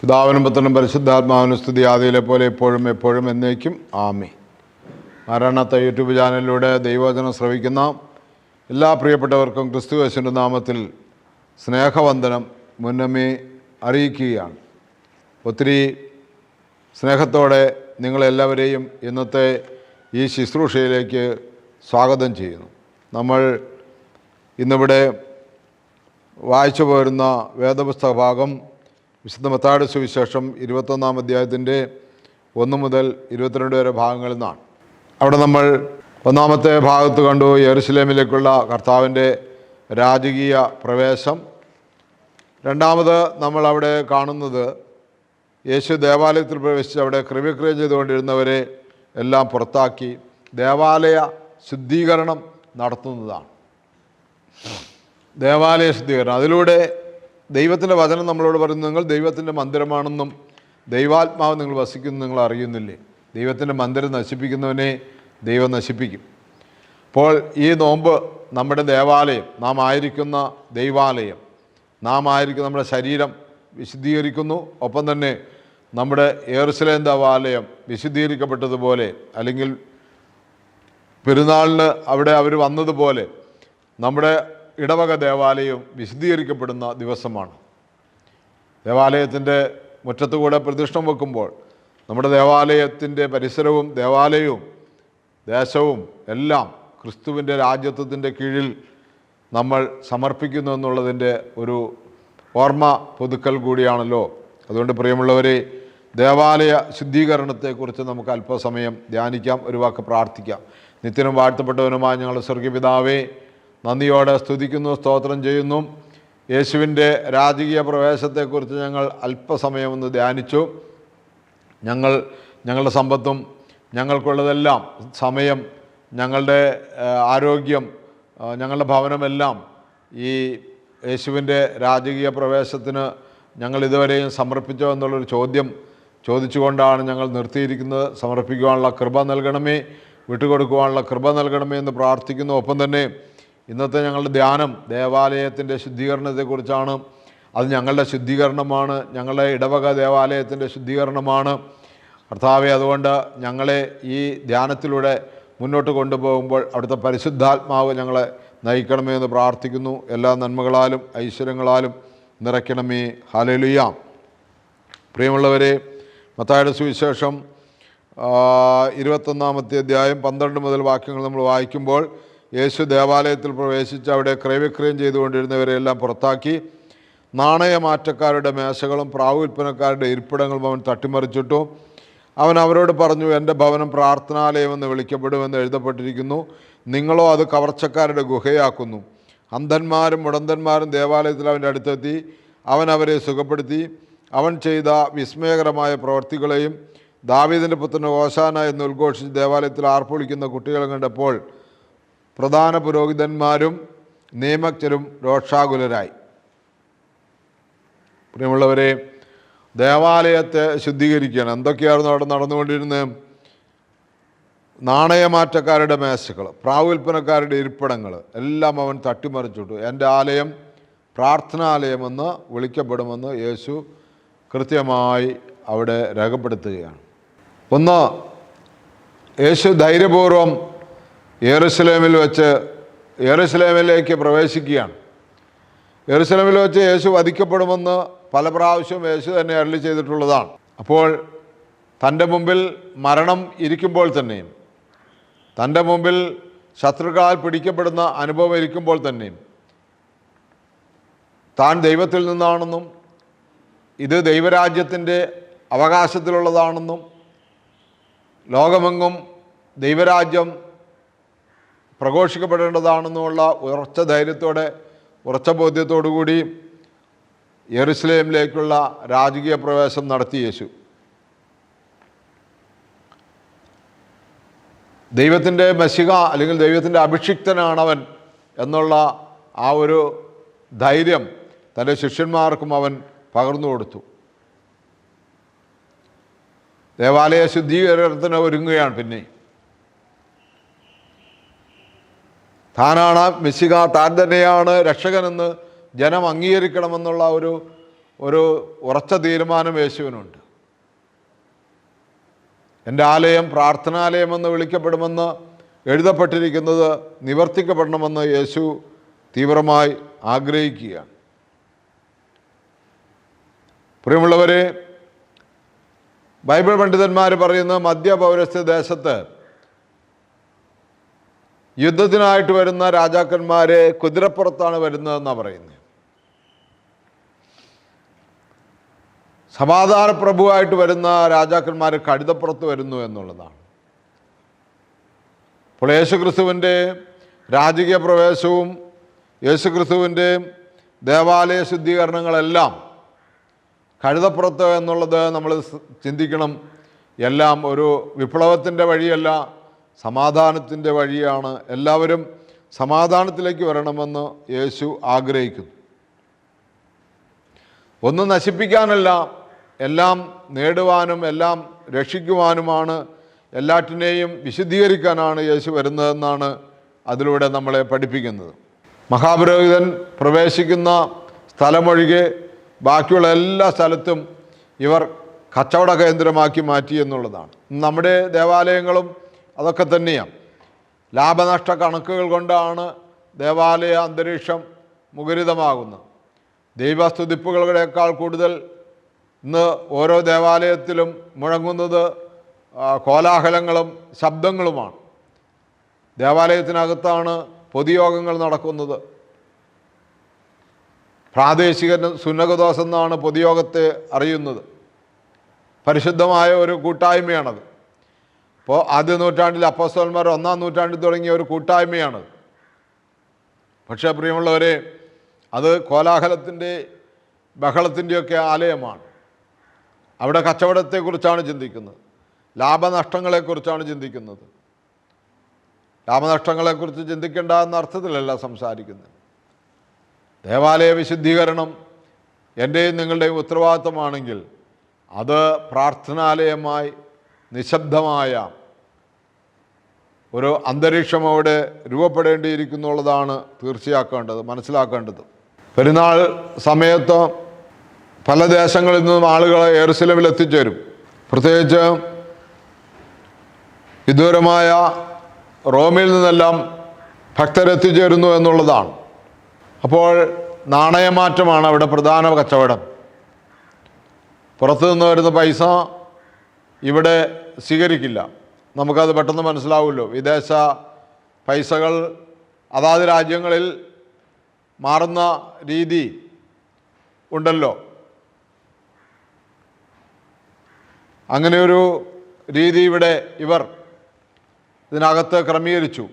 പിതാവിനും പുത്രനും പരിശുദ്ധാത്മാവിനും സ്തുതി. ആദിയിലെ പോലെ എപ്പോഴും എപ്പോഴും എന്നേക്കും. ആമി മരണത്തെ യൂട്യൂബ് ചാനലിലൂടെ ദൈവവചനം ശ്രവിക്കുന്ന എല്ലാ പ്രിയപ്പെട്ടവർക്കും ക്രിസ്തു യേശുവിന്റെ നാമത്തിൽ സ്നേഹവന്ദനം മുന്നമേ അറിയിക്കുകയാണ്. ഒത്തിരി സ്നേഹത്തോടെ നിങ്ങളെല്ലാവരെയും ഇന്നത്തെ ഈ ശുശ്രൂഷയിലേക്ക് സ്വാഗതം ചെയ്യുന്നു. നമ്മൾ ഇന്നിവിടെ വായിച്ചു പോരുന്ന വേദപുസ്തക ഭാഗം വിശുദ്ധ മത്താട് സുവിശേഷം ഇരുപത്തൊന്നാം അധ്യായത്തിന്റെ ഒന്ന് മുതൽ ഇരുപത്തിരണ്ട് വരെ ഭാഗങ്ങളിൽ നിന്നാണ്. അവിടെ നമ്മൾ ഒന്നാമത്തെ ഭാഗത്ത് കണ്ടു യെറുസലേമിലേക്കുള്ള കർത്താവിന്റെ രാജകീയ പ്രവേശം. രണ്ടാമത് നമ്മൾ അവിടെ കാണുന്നത് യേശു ദേവാലയത്തിൽ പ്രവേശിച്ച് അവിടെ കൃവിക്രിയം ചെയ്തുകൊണ്ടിരുന്നവരെ എല്ലാം പുറത്താക്കി ദേവാലയ ശുദ്ധീകരണം നടത്തുന്നതാണ്. ദേവാലയ ശുദ്ധീകരണം. അതിലൂടെ ദൈവത്തിന്റെ വചനം നമ്മളോട് പറയുന്നത് നിങ്ങൾ ദൈവത്തിന്റെ മന്ദിരമാണെന്നും ദൈവാത്മാവ് നിങ്ങൾ വസിക്കുന്നു നിങ്ങൾ അറിയുന്നില്ലേ? ദൈവത്തിന്റെ മന്ദിരം നശിപ്പിക്കുന്നവനെ ദൈവം നശിപ്പിക്കും. അപ്പോൾ ഈ നോമ്പ് നമ്മുടെ ദേവാലയം നാം ആയിരിക്കുന്ന ദൈവാലയം നാം ആയിരിക്കുന്ന നമ്മുടെ ശരീരം വിശുദ്ധീകരിക്കുന്നു. ഒപ്പം തന്നെ നമ്മുടെ ഏറുസലേം ദേവാലയം വിശുദ്ധീകരിക്കപ്പെട്ടതുപോലെ അല്ലെങ്കിൽ പെരുന്നാളിന് അവിടെ അവർ വന്നതുപോലെ നമ്മുടെ ഇടവക ദേവാലയം വിശദീകരിക്കപ്പെടുന്ന ദിവസമാണ്. ദേവാലയത്തിന്റെ മുറ്റത്തുകൂടെ പ്രതിഷ്ഠം വെക്കുമ്പോൾ നമ്മുടെ ദേവാലയത്തിന്റെ പരിസരവും ദേവാലയവും ദേശവും എല്ലാം ക്രിസ്തുവിന്റെ രാജ്യത്വത്തിന്റെ കീഴിൽ നമ്മൾ സമർപ്പിക്കുന്നു എന്നുള്ളതിന്റെ ഒരു ഓർമ്മ പുതുക്കൽ കൂടിയാണല്ലോ. അതുകൊണ്ട് പ്രിയമുള്ളവരെ ദേവാലയ ശുദ്ധീകരണത്തെക്കുറിച്ച് നമുക്ക് അല്പസമയം ധ്യാനിക്കാം ഒരു വാക്ക് പ്രാർത്ഥിക്കാം. നിത്യനും വാഴ്ത്തപ്പെട്ടവനുമായ ഞങ്ങളുടെ സ്വർഗീയപിതാവേ നന്ദിയോടെ സ്തുതിക്കുന്നു സ്തോത്രം ചെയ്യുന്നു. യേശുവിന്റെ രാജകീയ പ്രവേശത്തെക്കുറിച്ച് ഞങ്ങൾ അല്പസമയം ഒന്ന് ധ്യാനിച്ചു. ഞങ്ങൾ ഞങ്ങളുടെ സമ്പത്തും ഞങ്ങൾക്കുള്ളതെല്ലാം സമയം ഞങ്ങളുടെ ആരോഗ്യം ഞങ്ങളുടെ ഭവനമെല്ലാം ഈ യേശുവിന്റെ രാജകീയ പ്രവേശത്തിന് ഞങ്ങൾ ഇതുവരെയും സമർപ്പിച്ചോ എന്നുള്ളൊരു ചോദ്യം ചോദിച്ചുകൊണ്ടാണ് ഞങ്ങൾ നിർത്തിയിരിക്കുന്നത്. സമർപ്പിക്കുവാനുള്ള കൃപ നൽകണമേ വിട്ടുകൊടുക്കുവാനുള്ള കൃപ നൽകണമേ എന്ന് പ്രാർത്ഥിക്കുന്നു. ഒപ്പം തന്നെ ഇന്നത്തെ ഞങ്ങളുടെ ധ്യാനം ദേവാലയത്തിന്റെ ശുദ്ധീകരണത്തെക്കുറിച്ചാണ്. അത് ഞങ്ങളുടെ ശുദ്ധീകരണമാണ്. ഞങ്ങളുടെ ഇടവക ദേവാലയത്തിന്റെ ശുദ്ധീകരണമാണ്. കർത്താവെ അതുകൊണ്ട് ഞങ്ങളെ ഈ ധ്യാനത്തിലൂടെ മുന്നോട്ട് കൊണ്ടുപോകുമ്പോൾ അവിടുത്തെ പരിശുദ്ധാത്മാവ് ഞങ്ങളെ നയിക്കണമേ എന്ന് പ്രാർത്ഥിക്കുന്നു. എല്ലാ നന്മകളാലും ഐശ്വര്യങ്ങളാലും നിറയ്ക്കണമേ. ഹലലുയാം പ്രിയമുള്ളവരെ മത്തായുടെ സുവിശേഷം ഇരുപത്തൊന്നാമത്തെ അധ്യായം പന്ത്രണ്ട് മുതൽ വാക്യങ്ങൾ നമ്മൾ വായിക്കുമ്പോൾ യേശു ദേവാലയത്തിൽ പ്രവേശിച്ച് അവിടെ ക്രയവിക്രയം ചെയ്തുകൊണ്ടിരുന്നവരെല്ലാം പുറത്താക്കി. നാണയമാറ്റക്കാരുടെ മേശകളും പ്രാവ് വിൽപ്പനക്കാരുടെ ഇരിപ്പിടങ്ങളും അവൻ തട്ടിമറിച്ചിട്ടു. അവൻ അവരോട് പറഞ്ഞു എന്റെ ഭവനം പ്രാർത്ഥനാലയമെന്ന് വിളിക്കപ്പെടുമെന്ന് എഴുതപ്പെട്ടിരിക്കുന്നു. നിങ്ങളോ അത് കവർച്ചക്കാരുടെ ഗുഹയാക്കുന്നു. അന്ധന്മാരും മുടന്തന്മാരും ദേവാലയത്തിൽ അവന്റെ അടുത്തെത്തി. അവൻ അവരെ സുഖപ്പെടുത്തി. അവൻ ചെയ്ത വിസ്മയകരമായ പ്രവർത്തികളെയും ദാവീദിന്റെ പുത്രൻ ഓശാന എന്ന് ഉദ്ഘോഷിച്ച് ദേവാലയത്തിൽ ആർപ്പൊളിക്കുന്ന കുട്ടികളെ കണ്ടപ്പോൾ പ്രധാന പുരോഹിതന്മാരും നിയമജ്ഞരും രോഷാകുലരായി. പ്രിയമുള്ളവരെ ദേവാലയത്തെ ശുദ്ധീകരിക്കുകയാണ് എന്തൊക്കെയായിരുന്നു അവിടെ നടന്നുകൊണ്ടിരുന്നത്? നാണയമാറ്റക്കാരുടെ മേശകൾ പ്രാവുൽപ്പനക്കാരുടെ ഇരിപ്പിടങ്ങൾ എല്ലാം അവൻ തട്ടിമറിച്ചിട്ടു. എന്റെ ആലയം പ്രാർത്ഥനാലയമെന്ന് വിളിക്കപ്പെടുമെന്ന് യേശു കൃത്യമായി അവിടെ രേഖപ്പെടുത്തുകയാണ്. ഒന്ന് യേശു ധൈര്യപൂർവം യെറുസലേമിൽ വെച്ച് യെറുസലേമിലേക്ക് പ്രവേശിക്കുകയാണ്. യെറുസലേമിൽ വെച്ച് യേശു വധിക്കപ്പെടുമെന്ന് പല പ്രാവശ്യവും യേശു തന്നെ അരളി ചെയ്തിട്ടുള്ളതാണ്. അപ്പോൾ തന്റെ മുമ്പിൽ മരണം ഇരിക്കുമ്പോൾ തന്നെയും തന്റെ മുമ്പിൽ ശത്രുക്കളാൽ പിടിക്കപ്പെടുന്ന അനുഭവം ഇരിക്കുമ്പോൾ തന്നെയും താൻ ദൈവത്തിൽ നിന്നാണെന്നും ഇത് ദൈവരാജ്യത്തിന്റെ അവകാശത്തിലുള്ളതാണെന്നും ലോകമെങ്ങും ദൈവരാജ്യം പ്രഘോഷിക്കപ്പെടേണ്ടതാണെന്നുമുള്ള ഉറച്ച ധൈര്യത്തോടെ ഉറച്ച ബോധ്യത്തോടു കൂടി യെറുസലേമിലേക്കുള്ള രാജകീയ പ്രവേശം നടത്തി യേശു. ദൈവത്തിന്റെ മെസ്സിക അല്ലെങ്കിൽ ദൈവത്തിന്റെ അഭിഷിക്തനാണവൻ എന്നുള്ള ആ ഒരു ധൈര്യം തന്റെ ശിഷ്യന്മാർക്കും അവൻ പകർന്നു കൊടുത്തു. ദേവാലയ ശുദ്ധീകരണത്തിന് ഒരുങ്ങുകയാണ് പിന്നെ താനാണ് മെസ്സിക താൻ തന്നെയാണ് രക്ഷകനെന്ന് ജനം അംഗീകരിക്കണമെന്നുള്ള ഒരു ഒരു ഉറച്ച തീരുമാനം യേശുവിനുണ്ട്. എന്റെ ആലയം പ്രാർത്ഥനാലയമെന്ന് വിളിക്കപ്പെടുമെന്ന് എഴുതപ്പെട്ടിരിക്കുന്നത് നിവർത്തിക്കപ്പെടണമെന്ന് യേശു തീവ്രമായി ആഗ്രഹിക്കുകയാണ്. പ്രിയമുള്ളവരെ ബൈബിൾ പണ്ഡിതന്മാർ പറയുന്ന മധ്യപൗരസ്ത്യ ദേശത്ത് യുദ്ധത്തിനായിട്ട് വരുന്ന രാജാക്കന്മാരെ കുതിരപ്പുറത്താണ് വരുന്നതെന്നാണ് പറയുന്നത് സമാധാന പ്രഭുവായിട്ട് വരുന്ന രാജാക്കന്മാർ കഴുതപ്പുറത്ത് വരുന്നു എന്നുള്ളതാണ്. അപ്പോൾ യേശുക്രിസ്തുവിന്റെ രാജകീയ പ്രവേശവും യേശുക്രിസ്തുവിന്റെ ദേവാലയ ശുദ്ധീകരണങ്ങളെല്ലാം കഴുതപ്പുറത്ത് എന്നുള്ളത് നമ്മൾ ചിന്തിക്കണം. എല്ലാം ഒരു വിപ്ലവത്തിന്റെ വഴിയല്ല സമാധാനത്തിന്റെ വഴിയാണ് എല്ലാവരും സമാധാനത്തിലേക്ക് വരണമെന്ന് യേശു ആഗ്രഹിക്കുന്നു. ഒന്നും നശിപ്പിക്കാനല്ല എല്ലാം നേടുവാനും എല്ലാം രക്ഷിക്കുവാനുമാണ് എല്ലാറ്റിനെയും വിശുദ്ധീകരിക്കാനാണ് യേശു വരുന്നതെന്നാണ് അതിലൂടെ നമ്മളെ പഠിപ്പിക്കുന്നത്. മഹാപുരോഹിതൻ പ്രവേശിക്കുന്ന സ്ഥലമൊഴികെ ബാക്കിയുള്ള എല്ലാ സ്ഥലത്തും ഇവർ കച്ചവട കേന്ദ്രമാക്കി മാറ്റി എന്നുള്ളതാണ്. നമ്മുടെ ദേവാലയങ്ങളും അതൊക്കെ തന്നെയാണ്. ലാഭനഷ്ട കണക്കുകൾ കൊണ്ടാണ് ദേവാലയ അന്തരീക്ഷം മുഖരിതമാകുന്നത്. ദൈവസ്തുതിപ്പുകളേക്കാൾ കൂടുതൽ ഇന്ന് ഓരോ ദേവാലയത്തിലും മുഴങ്ങുന്നത് കോലാഹലങ്ങളും ശബ്ദങ്ങളുമാണ്. ദേവാലയത്തിനകത്താണ് പൊതുയോഗങ്ങൾ നടക്കുന്നത്. പ്രാദേശിക സുന്നകദോസ് എന്നാണ് പൊതുയോഗത്തെ അറിയുന്നത്. പരിശുദ്ധമായ ഒരു കൂട്ടായ്മയാണത്. അപ്പോൾ ആദ്യ നൂറ്റാണ്ടിൽ അപ്പോസ്തോന്മാർ ഒന്നാം നൂറ്റാണ്ടിൽ തുടങ്ങിയ ഒരു കൂട്ടായ്മയാണ്. പക്ഷേ പ്രിയമുള്ളവരെ അത് കോലാഹലത്തിന്റെ ബഹളത്തിന്റെയൊക്കെ ആലയമാണ്. അവിടെ കച്ചവടത്തെക്കുറിച്ചാണ് ചിന്തിക്കുന്നത്. ലാഭനഷ്ടങ്ങളെക്കുറിച്ചാണ് ചിന്തിക്കുന്നത്. ലാഭനഷ്ടങ്ങളെക്കുറിച്ച് ചിന്തിക്കേണ്ട എന്ന അർത്ഥത്തിലല്ല സംസാരിക്കുന്നത്. ദേവാലയ വിശുദ്ധീകരണം എന്റെയും നിങ്ങളുടെയും ഉത്തരവാദിത്തമാണെങ്കിൽ അത് പ്രാർത്ഥനാലയമായി നിശബ്ദമായ ഒരു അന്തരീക്ഷം അവിടെ രൂപപ്പെടേണ്ടിയിരിക്കുന്നുള്ളതാണ് തീർച്ചയാക്കേണ്ടത് മനസ്സിലാക്കേണ്ടത്. പെരുന്നാൾ സമയത്ത് പല ദേശങ്ങളിൽ നിന്നും ആളുകൾ എറുസലമിൽ എത്തിച്ചേരും. പ്രത്യേകിച്ച് വിദൂരമായ റോമിൽ നിന്നെല്ലാം ഭക്തരെത്തിച്ചേരുന്നു എന്നുള്ളതാണ്. അപ്പോൾ നാണയമാറ്റമാണ് അവിടെ പ്രധാന കച്ചവടം. പുറത്തു നിന്ന് വരുന്ന പൈസ ഇവിടെ സ്വീകരിക്കില്ല. നമുക്കത് പെട്ടെന്ന് മനസ്സിലാവുമല്ലോ. വിദേശ പൈസകൾ അതാത് രാജ്യങ്ങളിൽ മാറുന്ന രീതി ഉണ്ടല്ലോ. അങ്ങനെയൊരു രീതി ഇവിടെ ഇവർ ഇതിനകത്ത് ക്രമീകരിച്ചു.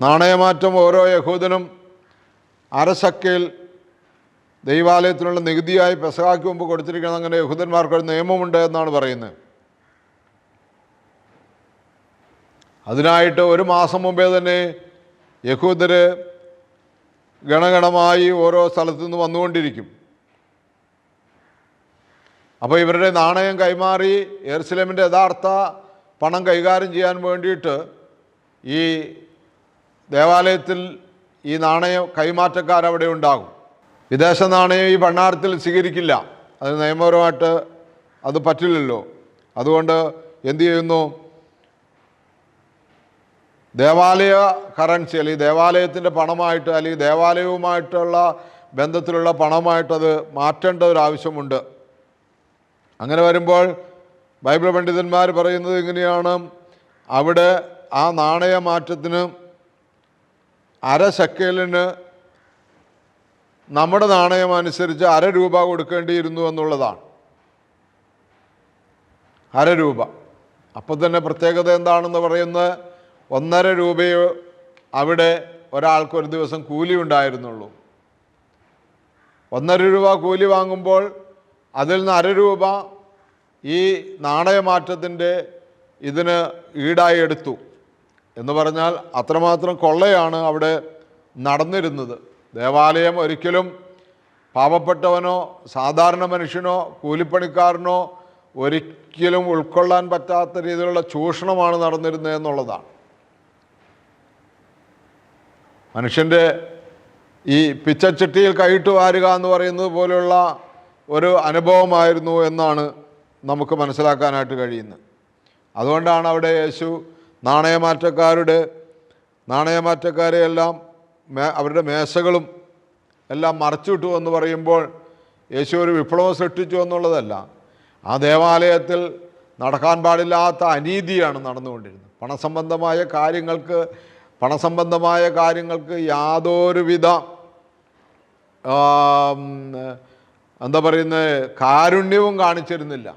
നാണയമാറ്റം ഓരോ യഹൂദനും അരശക്കയിൽ ദൈവാലയത്തിനുള്ള നികുതിയായി പെസഹാക്ക് മുമ്പ് കൊടുത്തിരിക്കണം അങ്ങനെ യഹൂദന്മാർക്കൊരു നിയമമുണ്ട് എന്നാണ് പറയുന്നത്. അതിനായിട്ട് ഒരു മാസം മുമ്പേ തന്നെ യഹൂദർ ഗണഗണമായി ഓരോ സ്ഥലത്തു നിന്ന് വന്നുകൊണ്ടിരിക്കും. അപ്പോൾ ഇവരുടെ നാണയം കൈമാറി എറുസലേമിന്റെ യഥാർത്ഥ പണം കൈകാര്യം ചെയ്യാൻ വേണ്ടിയിട്ട് ഈ ദേവാലയത്തിൽ ഈ നാണയം കൈമാറ്റക്കാരവിടെ ഉണ്ടാകും. വിദേശ നാണയം ഈ ഭണ്ണാരത്തിൽ സ്വീകരിക്കില്ല. അത് നിയമപരമായിട്ട് അത് പറ്റില്ലല്ലോ. അതുകൊണ്ട് എന്തു ചെയ്യുന്നു? ദേവാലയ കറൻസി അല്ലെങ്കിൽ ദേവാലയത്തിന്റെ പണമായിട്ട് അല്ലെങ്കിൽ ദേവാലയവുമായിട്ടുള്ള ബന്ധത്തിലുള്ള പണമായിട്ടത് മാറ്റേണ്ട ഒരു ആവശ്യമുണ്ട്. അങ്ങനെ വരുമ്പോൾ ബൈബിൾ പണ്ഡിതന്മാർ പറയുന്നത് ഇങ്ങനെയാണ്. അവിടെ ആ നാണയ മാറ്റത്തിന് അര ശക്കേലിന് നമ്മുടെ നാണയം അനുസരിച്ച് അര രൂപ കൊടുക്കേണ്ടിയിരുന്നു എന്നുള്ളതാണ്. അര രൂപ. അപ്പോൾ തന്നെ പ്രത്യേകത എന്താണെന്ന് പറയുന്നത് ഒന്നര രൂപയോ അവിടെ ഒരാൾക്ക് ഒരു ദിവസം കൂലി ഉണ്ടായിരുന്നുള്ളൂ. ഒന്നര രൂപ കൂലി വാങ്ങുമ്പോൾ അതിൽ നിന്ന് അര രൂപ ഈ നാണയമാറ്റത്തിന്റെ ഇതിന് ഈടായി എടുത്തു. എന്ന് പറഞ്ഞാൽ അത്രമാത്രം കൊള്ളയാണ് അവിടെ നടന്നിരുന്നത്. ദേവാലയം ഒരിക്കലും പാവപ്പെട്ടവനോ സാധാരണ മനുഷ്യനോ കൂലിപ്പണിക്കാരനോ ഒരിക്കലും ഉൾക്കൊള്ളാൻ പറ്റാത്ത രീതിയിലുള്ള ചൂഷണമാണ് നടന്നിരുന്നത് എന്നുള്ളതാണ്. മനുഷ്യന്റെ ഈ പിച്ചച്ചട്ടിയിൽ കൈയിട്ട് വാരുക എന്ന് പറയുന്നത് പോലെയുള്ള ഒരു അനുഭവമായിരുന്നു എന്നാണ് നമുക്ക് മനസ്സിലാക്കാനായിട്ട് കഴിയുന്നത്. അതുകൊണ്ടാണ് അവിടെ യേശു നാണയമാറ്റക്കാരുടെ നാണയമാറ്റക്കാരെ എല്ലാം മേ അവരുടെ മേശകളും എല്ലാം മറച്ചിട്ടു എന്ന് പറയുമ്പോൾ യേശു ഒരു വിപ്ലവം സൃഷ്ടിച്ചു എന്നുള്ളതല്ല. ആ ദേവാലയത്തിൽ നടക്കാൻ പാടില്ലാത്ത അനീതിയാണ് നടന്നുകൊണ്ടിരുന്നത്. പണസംബന്ധമായ കാര്യങ്ങൾക്ക് പണസംബന്ധമായ കാര്യങ്ങൾക്ക് യാതൊരുവിധ എന്താ പറയുന്നത് കാരുണ്യവും കാണിച്ചിരുന്നില്ല.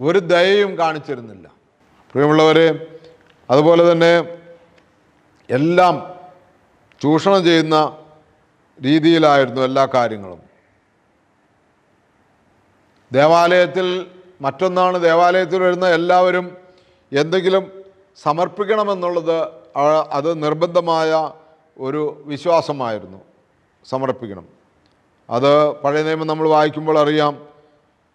ഒരു ദയയും കാണിച്ചിരുന്നില്ല. പ്രിയമുള്ളവരെ അതുപോലെ തന്നെ എല്ലാം ചൂഷണം ചെയ്യുന്ന രീതിയിലായിരുന്നു എല്ലാ കാര്യങ്ങളും. ദേവാലയത്തിൽ മറ്റൊന്നാണ് ദേവാലയത്തിൽ വരുന്ന എല്ലാവരും എന്തെങ്കിലും സമർപ്പിക്കണമെന്നുള്ളത് അത് നിർബന്ധമായ ഒരു വിശ്വാസമായിരുന്നു. സമർപ്പിക്കണം. അത് പഴയ നിയമം നമ്മൾ വായിക്കുമ്പോൾ അറിയാം.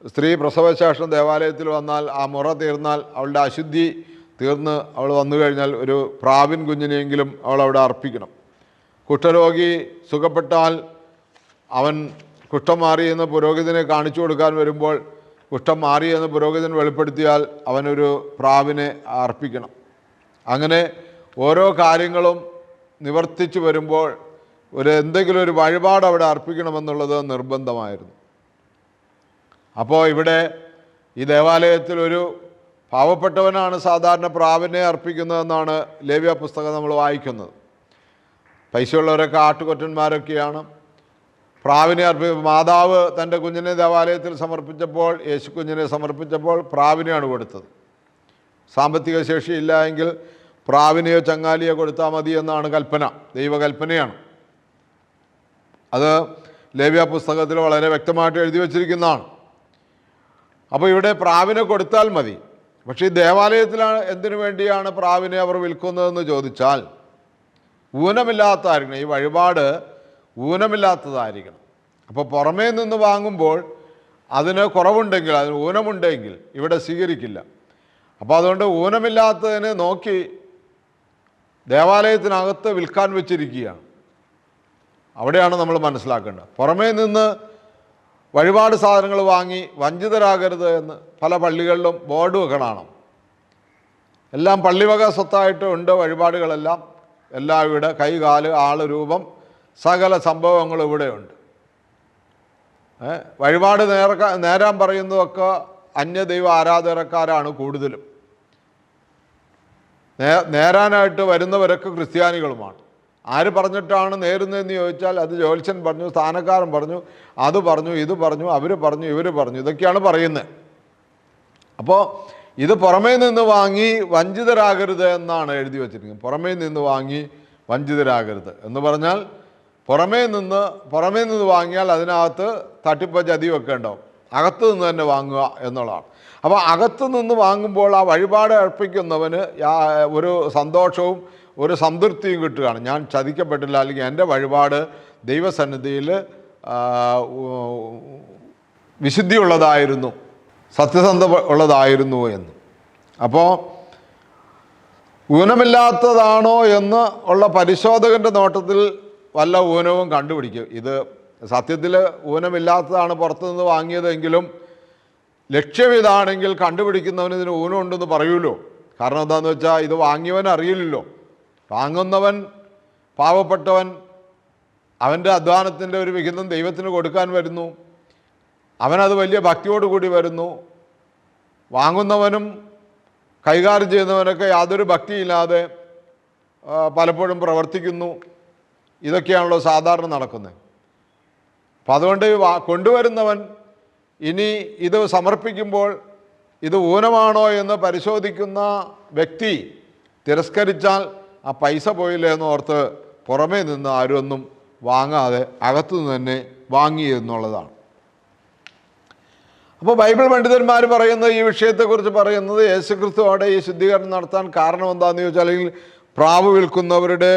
സ്ത്രീ പ്രസവശേഷം ദേവാലയത്തിൽ വന്നാൽ ആ മുറ തീർന്നാൽ അവളുടെ അശുദ്ധി തീർന്ന് അവൾ വന്നു കഴിഞ്ഞാൽ ഒരു പ്രാവിൻ കുഞ്ഞിനെയെങ്കിലും അവൾ അവിടെ അർപ്പിക്കണം. കുഷ്ഠരോഗി സുഖപ്പെട്ടാൽ അവൻ കുഷ്ഠം മാറിയെന്ന് പുരോഹിതനെ കാണിച്ചു കൊടുക്കാൻ വരുമ്പോൾ കുഷ്ഠം മാറിയെന്ന് പുരോഹിതൻ വെളിപ്പെടുത്തിയാൽ അവനൊരു പ്രാവിനെ അർപ്പിക്കണം. അങ്ങനെ ഓരോ കാര്യങ്ങളും നിവർത്തിച്ചു വരുമ്പോൾ ഒരു എന്തെങ്കിലും ഒരു വഴിപാട് അവിടെ അർപ്പിക്കണമെന്നുള്ളത് നിർബന്ധമായിരുന്നു. അപ്പോൾ ഇവിടെ ഈ ദേവാലയത്തിൽ ഒരു പാവപ്പെട്ടവനാണ് സാധാരണ പ്രാവിനെ അർപ്പിക്കുന്നതെന്നാണ് ലേവ്യ പുസ്തകം നമ്മൾ വായിക്കുന്നത്. പൈസയുള്ളവരൊക്കെ ആട്ടുകൊറ്റന്മാരൊക്കെയാണ് പ്രാവിനെ അർപ്പി മാതാവ് തന്റെ കുഞ്ഞിനെ ദേവാലയത്തിൽ സമർപ്പിച്ചപ്പോൾ യേശു കുഞ്ഞിനെ സമർപ്പിച്ചപ്പോൾ പ്രാവിനെയാണ് കൊടുത്തത്. സാമ്പത്തിക ശേഷി ഇല്ല എങ്കിൽ പ്രാവിനെയോ ചങ്ങാലിയോ കൊടുത്താൽ മതി എന്നാണ് കൽപ്പന. ദൈവകൽപ്പനയാണ്. അത് ലേവ്യ പുസ്തകത്തിൽ വളരെ വ്യക്തമായിട്ട് എഴുതി വച്ചിരിക്കുന്നതാണ്. അപ്പോൾ ഇവിടെ പ്രാവിനെ കൊടുത്താൽ മതി. പക്ഷേ ഈ ദേവാലയത്തിലാണ് എന്തിനു വേണ്ടിയാണ് പ്രാവിനെ അവർ വിൽക്കുന്നതെന്ന് ചോദിച്ചാൽ ഊനമില്ലാത്തതായിരിക്കണം ഈ വഴിപാട് ഊനമില്ലാത്തതായിരിക്കണം. അപ്പോൾ പുറമേ നിന്ന് വാങ്ങുമ്പോൾ അതിന് കുറവുണ്ടെങ്കിൽ അതിന് ഊനമുണ്ടെങ്കിൽ ഇവിടെ സ്വീകരിക്കില്ല. അപ്പോൾ അതുകൊണ്ട് ഊനമില്ലാത്തതിനെ നോക്കി ദേവാലയത്തിനകത്ത് വിൽക്കാൻ വെച്ചിരിക്കുകയാണ്. അവിടെയാണ് നമ്മൾ മനസ്സിലാക്കേണ്ടത്. പുറമേ നിന്ന് വഴിപാട് സാധനങ്ങൾ വാങ്ങി വഞ്ചിതരാകരുത് എന്ന് പല പള്ളികളിലും ബോർഡ് കാണാം എല്ലാം പള്ളിവക സ്വത്തായിട്ട് ഉണ്ട് വഴിപാടുകളെല്ലാം. എല്ലാം ഇവിടെ കൈ കാൽ ആൾ രൂപം സകല സംഭവങ്ങളും ഇവിടെയുണ്ട്. വഴിപാട് നേർക്ക നേരാൻ പറയുന്നതൊക്കെ അന്യദൈവ ആരാധകരക്കാരാണ് കൂടുതലും. നേ നേരാനായിട്ട് വരുന്നവരൊക്കെ ക്രിസ്ത്യാനികളുമാണ്. ആര് പറഞ്ഞിട്ടാണ് നേരുന്നതെന്ന് ചോദിച്ചാൽ അത് ജ്യോത്സ്യൻ പറഞ്ഞു സ്ഥാനക്കാരൻ പറഞ്ഞു അത് പറഞ്ഞു ഇത് പറഞ്ഞു അവർ പറഞ്ഞു ഇവർ പറഞ്ഞു ഇതൊക്കെയാണ് പറയുന്നത്. അപ്പോൾ ഇത് പുറമേ നിന്ന് വാങ്ങി വഞ്ചിതരാകരുത് എന്നാണ് എഴുതി വച്ചിരിക്കുന്നത്. പുറമേ നിന്ന് വാങ്ങി വഞ്ചിതരാകരുത് എന്ന് പറഞ്ഞാൽ പുറമേ നിന്ന് പുറമേ നിന്ന് വാങ്ങിയാൽ അതിനകത്ത് തട്ടിപ്പ ചതിയൊക്കെ ഉണ്ടാവും അകത്ത് നിന്ന് തന്നെ വാങ്ങുക എന്നുള്ളതാണ്. അപ്പോൾ അകത്ത് നിന്ന് വാങ്ങുമ്പോൾ ആ വഴിപാട് അർപ്പിക്കുന്നവന് ഒരു സന്തോഷവും ഒരു സംതൃപ്തിയും കിട്ടുകയാണ്. ഞാൻ ചതിക്കപ്പെട്ടില്ല അല്ലെങ്കിൽ എന്റെ വഴിപാട് ദൈവസന്നിധിയിൽ വിശുദ്ധിയുള്ളതായിരുന്നു. സത്യസന്ധ ഉള്ളതായിരുന്നു എന്ന്. അപ്പോൾ ഊനമില്ലാത്തതാണോ എന്ന് ഉള്ള പരിശോധകന്റെ നോട്ടത്തിൽ വല്ല ഊനവും കണ്ടുപിടിക്കും. ഇത് സത്യത്തിൽ ഊനമില്ലാത്തതാണ് പുറത്തുനിന്ന് വാങ്ങിയതെങ്കിലും ലക്ഷ്യം ഇതാണെങ്കിൽ കണ്ടുപിടിക്കുന്നവന് ഇതിന് ഊനമുണ്ടെന്ന് പറയൂലോ കാരണം എന്താണെന്ന് വെച്ചാൽ ഇത് വാങ്ങിയവൻ അറിയില്ലല്ലോ. വാങ്ങുന്നവൻ പാവപ്പെട്ടവൻ അവന്റെ അധ്വാനത്തിന്റെ ഒരു വിഹിതം ദൈവത്തിന് കൊടുക്കാൻ വരുന്നു. അവനത് വലിയ ഭക്തിയോടുകൂടി വരുന്നു. വാങ്ങുന്നവനും കൈകാര്യം ചെയ്യുന്നവനൊക്കെ യാതൊരു ഭക്തിയില്ലാതെ പലപ്പോഴും പ്രവർത്തിക്കുന്നു. ഇതൊക്കെയാണല്ലോ സാധാരണ നടക്കുന്നത്. അപ്പം അതുകൊണ്ട് കൊണ്ടുവരുന്നവൻ ഇനി ഇത് സമർപ്പിക്കുമ്പോൾ ഇത് ഊനമാണോ എന്ന് പരിശോധിക്കുന്ന വ്യക്തി തിരസ്കരിച്ചാൽ ആ പൈസ പോയില്ലേ എന്ന് ഓർത്ത് പുറമേ നിന്ന് ആരും ഒന്നും വാങ്ങാതെ അകത്തു നിന്ന് തന്നെ വാങ്ങി എന്നുള്ളതാണ്. അപ്പോൾ ബൈബിൾ പണ്ഡിതന്മാർ പറയുന്നത് ഈ വിഷയത്തെക്കുറിച്ച് പറയുന്നത് യേശുക്രിസ്തു അവിടെ ഈ ശുദ്ധീകരണം നടത്താൻ കാരണം എന്താണെന്ന് ചോദിച്ചാൽ അല്ലെങ്കിൽ പ്രാവ് വിൽക്കുന്നവരുടെ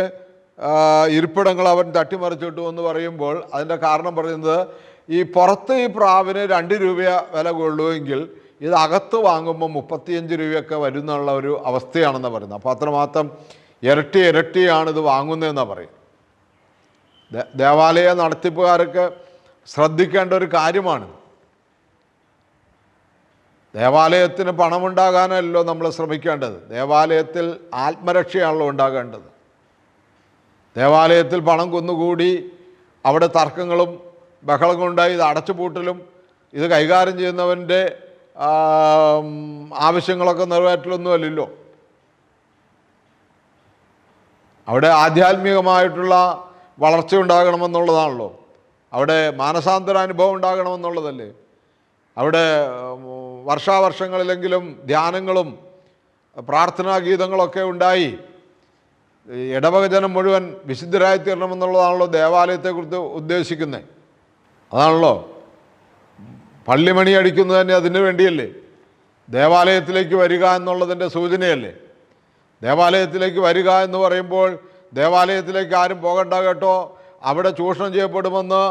ഇരിപ്പിടങ്ങൾ അവൻ തട്ടിമറിച്ചിട്ടു എന്ന് പറയുമ്പോൾ അതിന്റെ കാരണം പറയുന്നത് ഈ പുറത്ത് ഈ പ്രാവിന് രണ്ട് രൂപ വില കൊള്ളുമെങ്കിൽ ഇത് അകത്ത് വാങ്ങുമ്പോൾ മുപ്പത്തിയഞ്ച് രൂപയൊക്കെ വരുന്നുള്ള ഒരു അവസ്ഥയാണെന്ന് പറയുന്നത്. അപ്പോൾ അത്രമാത്രം ഇരട്ടി ഇരട്ടിയാണ് ഇത് വാങ്ങുന്നതെന്നാണ് പറയും ദേവാലയ നടത്തിപ്പുകാരൊക്കെ ശ്രദ്ധിക്കേണ്ട ഒരു കാര്യമാണ് ദേവാലയത്തിന് പണമുണ്ടാകാനല്ലോ നമ്മൾ ശ്രമിക്കേണ്ടത്. ദേവാലയത്തിൽ ആത്മരക്ഷയാണല്ലോ ഉണ്ടാകേണ്ടത്. ദേവാലയത്തിൽ പണം കുന്നുകൂടി അവിടെ തർക്കങ്ങളും ബഹളങ്ങളും ഉണ്ടായി ഇത് അടച്ചുപൂട്ടലും ഇത് കൈകാര്യം ചെയ്യുന്നവന്റെ ആവശ്യങ്ങളൊക്കെ നിറവേറ്റലൊന്നുമല്ലല്ലോ. അവിടെ ആധ്യാത്മികമായിട്ടുള്ള വളർച്ച ഉണ്ടാകണമെന്നുള്ളതാണല്ലോ. അവിടെ മാനസാന്തരാനുഭവം ഉണ്ടാകണമെന്നുള്ളതല്ലേ. അവിടെ വർഷാവർഷങ്ങളിലെങ്കിലും ധ്യാനങ്ങളും പ്രാർത്ഥനാ ഗീതങ്ങളൊക്കെ ഉണ്ടായി. ഇടവകജനം ഇടവക ജനം മുഴുവൻ വിശുദ്ധരായി തീരണമെന്നുള്ളതാണല്ലോ ദേവാലയത്തെക്കുറിച്ച് ഉദ്ദേശിക്കുന്നത് അതാണല്ലോ. പള്ളിമണി അടിക്കുന്നത് തന്നെ അതിനു വേണ്ടിയല്ലേ. ദേവാലയത്തിലേക്ക് വരിക എന്നുള്ളതിന്റെ സൂചനയല്ലേ. ദേവാലയത്തിലേക്ക് വരിക എന്ന് പറയുമ്പോൾ ദേവാലയത്തിലേക്ക് ആരും പോകണ്ട കേട്ടോ. അവിടെ ചൂഷണം ചെയ്യപ്പെടുമെന്ന്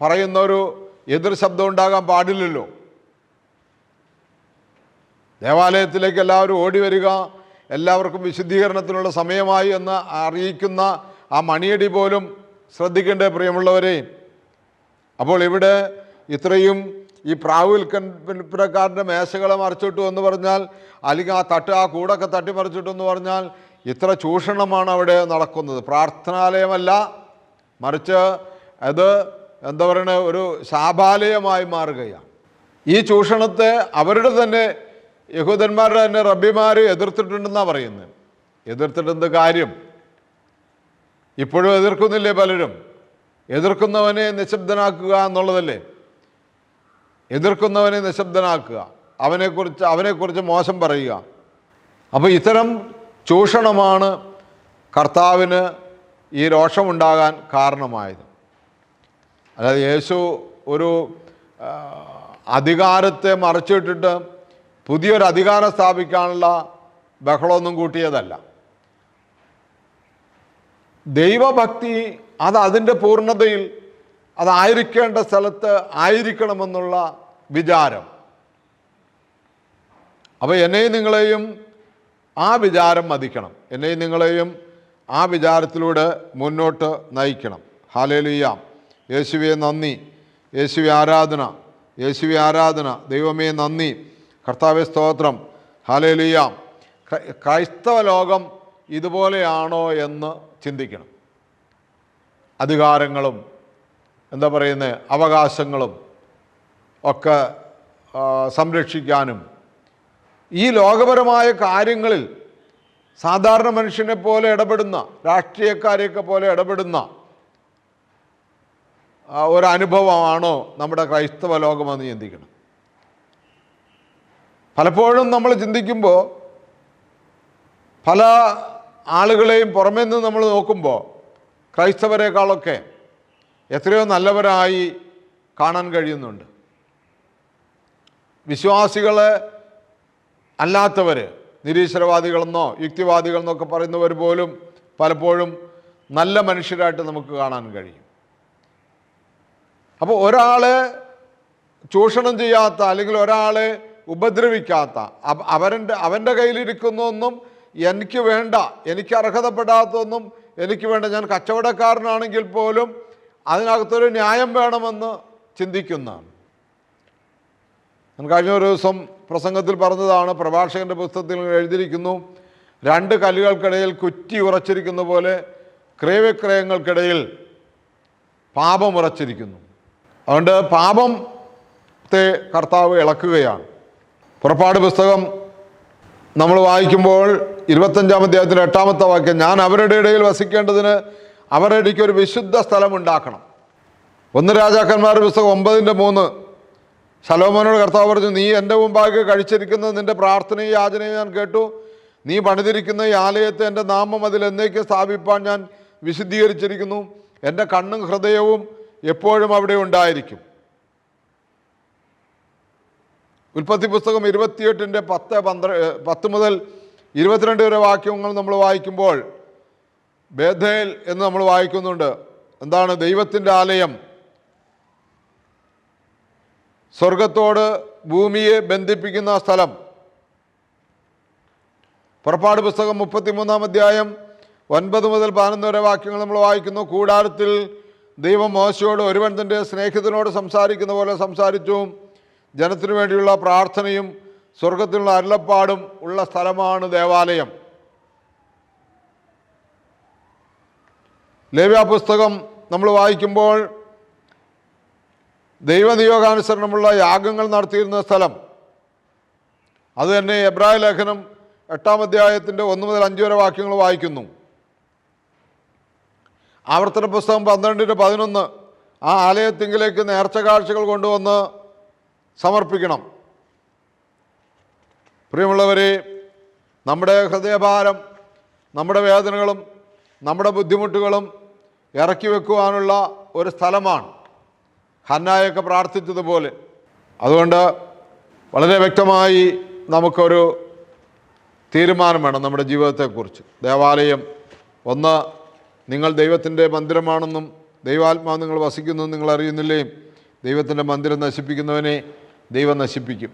പറയുന്നൊരു എതിർ ശബ്ദം ഉണ്ടാകാൻ പാടില്ലല്ലോ. ദേവാലയത്തിലേക്ക് എല്ലാവരും ഓടി വരിക എല്ലാവർക്കും വിശുദ്ധീകരണത്തിനുള്ള സമയമായി എന്ന് അറിയിക്കുന്ന ആ മണിയടി പോലും ശ്രദ്ധിക്കേണ്ടേ പ്രിയമുള്ളവരെ. അപ്പോൾ ഇവിടെ ഇത്രയും ഈ പ്രാവുൽക്കൽപ്പനക്കാരന്റെ മേശകളെ മറിച്ചിട്ടു എന്ന് പറഞ്ഞാൽ അല്ലെങ്കിൽ ആ തട്ട് ആ കൂടൊക്കെ തട്ടിമറിച്ചിട്ടു എന്ന് പറഞ്ഞാൽ ഇത്ര ചൂഷണമാണ് അവിടെ നടക്കുന്നത്. പ്രാർത്ഥനാലയമല്ല മറിച്ച് അത് എന്താ പറയണ ഒരു ശാപാലയമായി മാറുകയാണ്. ഈ ചൂഷണത്തെ അവരുടെ തന്നെ യഹൂദന്മാരുടെ തന്നെ റബ്ബിമാർ എതിർത്തിട്ടുണ്ടെന്നാണ് പറയുന്നത്. എതിർത്തിട്ടെന്ത് കാര്യം? ഇപ്പോഴും എതിർക്കുന്നില്ലേ പലരും? എതിർക്കുന്നവനെ നിശബ്ദനാക്കുക എന്നുള്ളതല്ലേ? എതിർക്കുന്നവനെ നിശബ്ദനാക്കുക. അവനെക്കുറിച്ച് അവനെക്കുറിച്ച് മോശം പറയുക. അപ്പോൾ ഇത്തരം ചൂഷണമാണ് കർത്താവിന് ഈ രോഷമുണ്ടാകാൻ കാരണമായത്. അതായത് യേശു ഒരു അധികാരത്തെ മറച്ചിട്ടിട്ട് പുതിയൊരു അധികാരം സ്ഥാപിക്കാനുള്ള ബഹളമൊന്നും കൂട്ടിയതല്ല. ദൈവഭക്തി അത് അതിന്റെ പൂർണതയിൽ അതായിരിക്കേണ്ട സ്ഥലത്ത് ആയിരിക്കണമെന്നുള്ള വിചാരം. അപ്പോൾ എന്നെയും നിങ്ങളെയും ആ വിചാരം മതിക്കണം. എന്നെയും നിങ്ങളെയും ആ വിചാരത്തിലൂടെ മുന്നോട്ട് നയിക്കണം. ഹാലേലുയ്യാം യേശുവെ നന്ദി. യേശുവി ആരാധന. യേശുവി ആരാധന. ദൈവമേ നന്ദി. കർത്താവെ സ്തോത്രം. ഹാലേലിയ ക്രൈ- ക്രൈസ്തവ ലോകം ഇതുപോലെയാണോ എന്ന് ചിന്തിക്കണം. അധികാരങ്ങളും എന്താ പറയുന്നത് അവകാശങ്ങളും ഒക്കെ സംരക്ഷിക്കാനും ഈ ലോകപരമായ കാര്യങ്ങളിൽ സാധാരണ മനുഷ്യനെ പോലെ ഇടപെടുന്ന രാഷ്ട്രീയക്കാരെയൊക്കെ പോലെ ഇടപെടുന്ന ഒരനുഭവമാണോ നമ്മുടെ ക്രൈസ്തവ ലോകമെന്ന് ചിന്തിക്കണം. പലപ്പോഴും നമ്മൾ ചിന്തിക്കുമ്പോൾ പല ആളുകളെയും പുറമേ നിന്ന് നമ്മൾ നോക്കുമ്പോൾ ക്രൈസ്തവരെക്കാളൊക്കെ എത്രയോ നല്ലവരായി കാണാൻ കഴിയുന്നുണ്ട്. വിശ്വാസികൾ അല്ലാത്തവർ നിരീശ്വരവാദികളെന്നോ യുക്തിവാദികളെന്നൊക്കെ പറയുന്നവർ പോലും പലപ്പോഴും നല്ല മനുഷ്യരായിട്ട് നമുക്ക് കാണാൻ കഴിയും. അപ്പോൾ ഒരാൾ ചൂഷണം ചെയ്യാത്ത അല്ലെങ്കിൽ ഒരാളെ ഉപദ്രവിക്കാത്ത. അവ- അവരുടെ അവന്റെ കയ്യിലിരിക്കുന്നൊന്നും എനിക്ക് വേണ്ട എനിക്ക് അർഹതപ്പെടാത്തൊന്നും എനിക്ക് വേണ്ട. ഞാൻ കച്ചവടക്കാരനാണെങ്കിൽ പോലും അതിനകത്തൊരു ന്യായം വേണമെന്ന് ചിന്തിക്കുന്നതാണ്. ഞാൻ കഴിഞ്ഞ ഒരു ദിവസം പ്രസംഗത്തിൽ പറഞ്ഞതാണ് പ്രഭാഷകന്റെ പുസ്തകത്തിൽ എഴുതിയിരിക്കുന്നു രണ്ട് കല്ലുകൾക്കിടയിൽ കുറ്റി ഉറച്ചിരിക്കുന്ന പോലെ ക്രയവിക്രയങ്ങൾക്കിടയിൽ പാപം ഉറച്ചിരിക്കുന്നു. അതുകൊണ്ട് പാപത്തെ കർത്താവ് ഇളക്കുകയാണ്. പുറപ്പാട് പുസ്തകം നമ്മൾ വായിക്കുമ്പോൾ ഇരുപത്തഞ്ചാം അധ്യായത്തിന്റെ എട്ടാമത്തെ വാക്യം ഞാൻ അവരുടെ ഇടയിൽ വസിക്കേണ്ടതിന് അവരുടെ ഇടയ്ക്ക് ഒരു വിശുദ്ധ സ്ഥലം ഉണ്ടാക്കണം. ഒന്ന് രാജാക്കന്മാരുടെ പുസ്തകം ഒമ്പതിന്റെ മൂന്ന്. ശലോമോനോട് കർത്താവ് പറഞ്ഞു നീ എന്റെ മുമ്പാകെ കഴിച്ചിരിക്കുന്നത് നിന്റെ പ്രാർത്ഥനയും യാചനയും ഞാൻ കേട്ടു. നീ പണിതിരിക്കുന്ന ഈ ആലയത്തെ എന്റെ നാമം അതിൽ എന്നേക്ക് സ്ഥാപിപ്പാൻ ഞാൻ വിശുദ്ധീകരിച്ചിരിക്കുന്നു. എന്റെ കണ്ണും ഹൃദയവും എപ്പോഴും അവിടെ ഉണ്ടായിരിക്കും. ഉൽപ്പത്തി പുസ്തകം ഇരുപത്തിയെട്ടിന്റെ പത്ത് പന്ത്ര പത്ത് മുതൽ ഇരുപത്തിരണ്ട് വരെ വാക്യങ്ങൾ നമ്മൾ വായിക്കുമ്പോൾ ബേധേൽ എന്ന് നമ്മൾ വായിക്കുന്നുണ്ട്. എന്താണ്? ദൈവത്തിന്റെ ആലയം. സ്വർഗത്തോട് ഭൂമിയെ ബന്ധിപ്പിക്കുന്ന സ്ഥലം. പുറപ്പാട് പുസ്തകം മുപ്പത്തിമൂന്നാം അധ്യായം ഒൻപത് മുതൽ പതിനൊന്ന് വരെ വാക്യങ്ങൾ നമ്മൾ വായിക്കുന്നു. കൂടാരത്തിൽ ദൈവം മോശയോട് ഒരുവൻ തന്റെ സ്നേഹിതനോട് സംസാരിക്കുന്ന പോലെ സംസാരിച്ചു. ജനത്തിനു വേണ്ടിയുള്ള പ്രാർത്ഥനയും സ്വർഗത്തിലുള്ള അരുളപ്പാടും ഉള്ള സ്ഥലമാണ് ദേവാലയം. ലേവ്യ പുസ്തകം നമ്മൾ വായിക്കുമ്പോൾ ദൈവനിയോഗാനുസരണമുള്ള യാഗങ്ങൾ നടത്തിയിരുന്ന സ്ഥലം. അത് തന്നെ എബ്രായ ലേഖനം എട്ടാം അധ്യായത്തിന്റെ ഒന്ന് മുതൽ അഞ്ച് വരെ വാക്യങ്ങൾ വായിക്കുന്നു. ആവർത്തന പുസ്തകം പന്ത്രണ്ടിന്റെ പതിനൊന്ന് ആ ആലയത്തിങ്കിലേക്ക് നേർച്ച കാഴ്ചകൾ കൊണ്ടുവന്ന് സമർപ്പിക്കണം. പ്രിയമുള്ളവരെ നമ്മുടെ ഹൃദയഭാരം നമ്മുടെ വേദനകളും നമ്മുടെ ബുദ്ധിമുട്ടുകളും ഇറക്കി വെക്കുവാനുള്ള ഒരു സ്ഥലമാണ് ഹന്നായൊക്കെ പ്രാർത്ഥിച്ചതുപോലെ. അതുകൊണ്ട് വളരെ വ്യക്തമായി നമുക്കൊരു തീരുമാനം വേണം നമ്മുടെ ജീവിതത്തെക്കുറിച്ച്. ദേവാലയം ഒന്ന് നിങ്ങൾ ദൈവത്തിന്റെ മന്ദിരമാണെന്നും ദൈവാത്മാവ് നിങ്ങൾ വസിക്കുന്നു നിങ്ങൾ അറിയുന്നില്ലേ? ദൈവത്തിന്റെ മന്ദിരം നശിപ്പിക്കുന്നവനെ ദൈവം നശിപ്പിക്കും.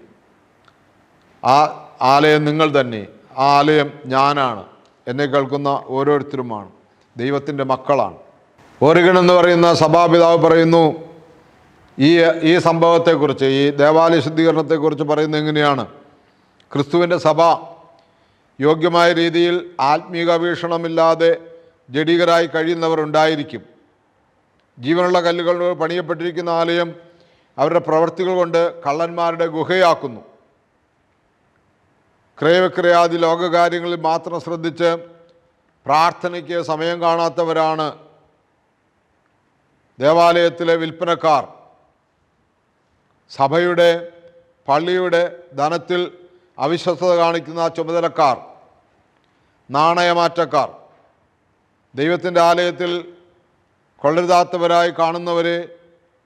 ആ ആലയം നിങ്ങൾ തന്നെ ആ ആലയം ഞാനാണ് എന്നെ കേൾക്കുന്ന ഓരോരുത്തരുമാണ്. ദൈവത്തിന്റെ മക്കളാണ്. ഓറിഗൺ എന്ന് പറയുന്ന സഭാപിതാവ് പറയുന്നു ഈ ഈ സംഭവത്തെക്കുറിച്ച് ഈ ദേവാലയ ശുദ്ധീകരണത്തെക്കുറിച്ച് പറയുന്നത് എങ്ങനെയാണ്? ക്രിസ്തുവിന്റെ സഭ യോഗ്യമായ രീതിയിൽ ആത്മീക വീക്ഷണമില്ലാതെ ജഡീകരായി കഴിയുന്നവർ ഉണ്ടായിരിക്കും ജീവനുള്ള കല്ലുകൾ പണിയപ്പെട്ടിരിക്കുന്ന ആലയം അവരുടെ പ്രവൃത്തികൾ കൊണ്ട് കള്ളന്മാരുടെ ഗുഹയാക്കുന്നു. ക്രയവിക്രയാദി ലോകകാര്യങ്ങളിൽ മാത്രം ശ്രദ്ധിച്ച് പ്രാർത്ഥനയ്ക്ക് സമയം കാണാത്തവരാണ് ദേവാലയത്തിലെ വിൽപ്പനക്കാർ. സഭയുടെ പള്ളിയുടെ ധനത്തിൽ അവിശ്വസത കാണിക്കുന്ന ചുമതലക്കാർ നാണയമാറ്റക്കാർ ദൈവത്തിന്റെ ആലയത്തിൽ കൊള്ളരുതാത്തവരായി കാണുന്നവരെ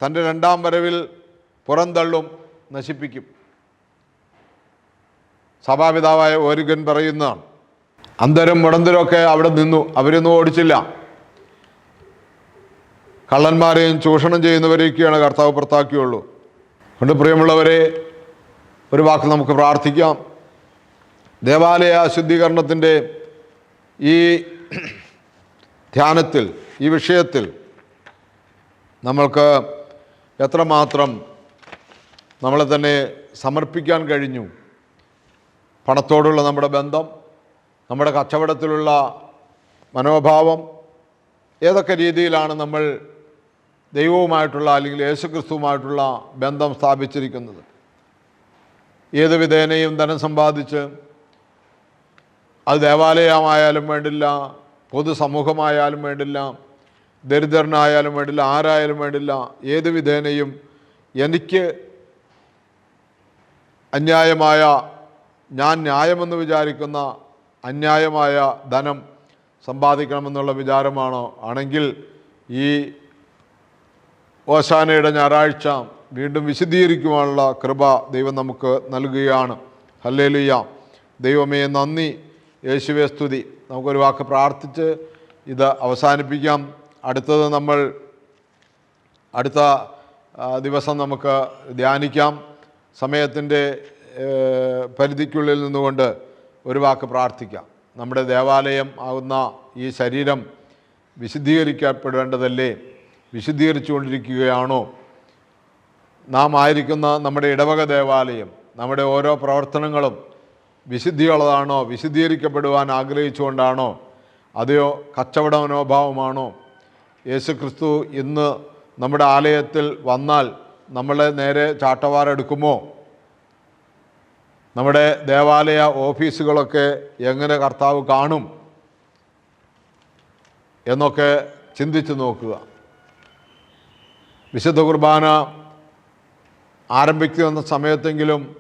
തന്റെ രണ്ടാം വരവിൽ പുറന്തള്ളും നശിപ്പിക്കും. സഭാപിതാവായ ഓരുഗൻ പറയുന്നതാണ് അന്തരും മുടന്തരും ഒക്കെ അവിടെ നിന്നു അവരൊന്നും ഓടിച്ചില്ല. കള്ളന്മാരെയും ചൂഷണം ചെയ്യുന്നവരെയൊക്കെയാണ് കർത്താവ് പുറത്താക്കിയുള്ളൂ. കൊണ്ട് പ്രിയമുള്ളവരെ ഒരു വാക്ക് നമുക്ക് പ്രാർത്ഥിക്കാം. ദേവാലയ ശുദ്ധീകരണത്തിന്റെ ഈ ധ്യാനത്തിൽ ഈ വിഷയത്തിൽ നമ്മൾക്ക് എത്രമാത്രം നമ്മളെ തന്നെ സമർപ്പിക്കാൻ കഴിഞ്ഞു. പണത്തോടുള്ള നമ്മുടെ ബന്ധം നമ്മുടെ കച്ചവടത്തിലുള്ള മനോഭാവം ഏതൊക്കെ രീതിയിലാണ് നമ്മൾ ദൈവവുമായിട്ടുള്ള അല്ലെങ്കിൽ യേശുക്രിസ്തുവുമായിട്ടുള്ള ബന്ധം സ്ഥാപിച്ചിരിക്കുന്നത്? ഏത് വിധേനയും ധനം സമ്പാദിച്ച് അത് ദേവാലയമായാലും വേണ്ടില്ല പൊതുസമൂഹമായാലും വേണ്ടില്ല ദരിദ്രനായാലും വേണ്ടില്ല ആരായാലും വേണ്ടില്ല ഏത് വിധേനയും എനിക്ക് അന്യായമായ ഞാൻ ന്യായമെന്ന് വിചാരിക്കുന്ന അന്യായമായ ധനം സമ്പാദിക്കണമെന്നുള്ള വിചാരമാണോ? ആണെങ്കിൽ ഈ ഓശാനയുടെ ഞായറാഴ്ച വീണ്ടും വിശദീകരിക്കുവാനുള്ള കൃപ ദൈവം നമുക്ക് നൽകുകയാണ്. ഹല്ലേലുയ്യ ദൈവമേ നന്ദി. യേശുവേ സ്തുതി. നമുക്കൊരു വാക്ക് പ്രാർത്ഥിച്ച് ഇത് അവസാനിപ്പിക്കാം. അടുത്തത് നമ്മൾ അടുത്ത ദിവസം നമുക്ക് ധ്യാനിക്കാം. സമയത്തിന്റെ പരിധിക്കുള്ളിൽ നിന്നുകൊണ്ട് ഒരു വാക്ക് പ്രാർത്ഥിക്കാം. നമ്മുടെ ദേവാലയം ആകുന്ന ഈ ശരീരം വിശുദ്ധീകരിക്കപ്പെടേണ്ടതല്ലേ? വിശുദ്ധീകരിച്ചുകൊണ്ടിരിക്കുകയാണോ? നാം ആയിരിക്കുന്ന നമ്മുടെ ഇടവക ദേവാലയം നമ്മുടെ ഓരോ പ്രവർത്തനങ്ങളും വിശുദ്ധിയുള്ളതാണോ? വിശുദ്ധീകരിക്കപ്പെടുവാൻ ആഗ്രഹിച്ചുകൊണ്ടാണോ? അതെയോ കച്ചവട മനോഭാവമാണോ? യേശു ക്രിസ്തു ഇന്ന് നമ്മുടെ ആലയത്തിൽ വന്നാൽ നമ്മളെ നേരെ ചാട്ടവാറെടുക്കുമോ നമ്മുടെ ദേവാലയ ഓഫീസുകളൊക്കെ എങ്ങനെ കർത്താവ് കാണും? എന്നൊക്കെ ചിന്തിച്ചു നോക്കുക. വിശുദ്ധ കുർബാന ആരംഭിക്കുന്ന സമയത്തെങ്കിലും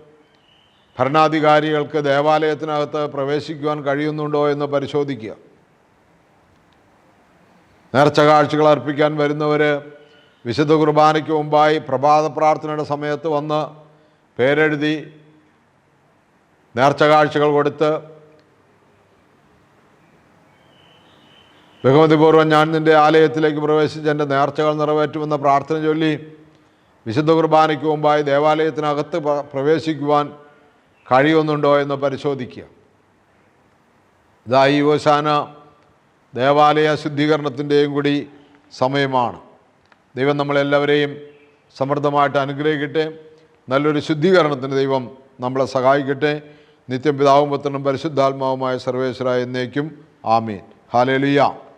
ഭരണാധികാരികൾക്ക് ദേവാലയത്തിനകത്ത് പ്രവേശിക്കുവാൻ കഴിയുന്നുണ്ടോ എന്ന് പരിശോധിക്കുക. നേർച്ച കാഴ്ചകൾ അർപ്പിക്കാൻ വരുന്നവർ വിശുദ്ധ കുർബാനയ്ക്ക് മുമ്പായി പ്രഭാത പ്രാർത്ഥനയുടെ സമയത്ത് വന്ന് പേരെഴുതി നേർച്ച കാഴ്ചകൾ കൊടുത്ത് ബഹുമതിപൂർവം ഞാൻ നിന്റെ ആലയത്തിലേക്ക് പ്രവേശിച്ച് എന്റെ നേർച്ചകൾ നിറവേറ്റുമെന്ന പ്രാർത്ഥന ചൊല്ലി വിശുദ്ധ കുർബാനയ്ക്ക് മുമ്പായി ദേവാലയത്തിനകത്ത് പ്രവേശിക്കുവാൻ കഴിയുന്നുണ്ടോ എന്ന് പരിശോധിക്കുക. ഇതായി ഈ ഓശാന ദേവാലയ ശുദ്ധീകരണത്തിന്റെയും കൂടി സമയമാണ്. ദൈവം നമ്മളെല്ലാവരെയും സമൃദ്ധമായിട്ട് അനുഗ്രഹിക്കട്ടെ. നല്ലൊരു ശുദ്ധീകരണത്തിന് ദൈവം നമ്മളെ സഹായിക്കട്ടെ. നിത്യം പിതാവും പുത്രനും പരിശുദ്ധാത്മാവുമായ സർവേശ്വര എന്നേക്കും ആമീൻ. ഹാലേലുയ്യ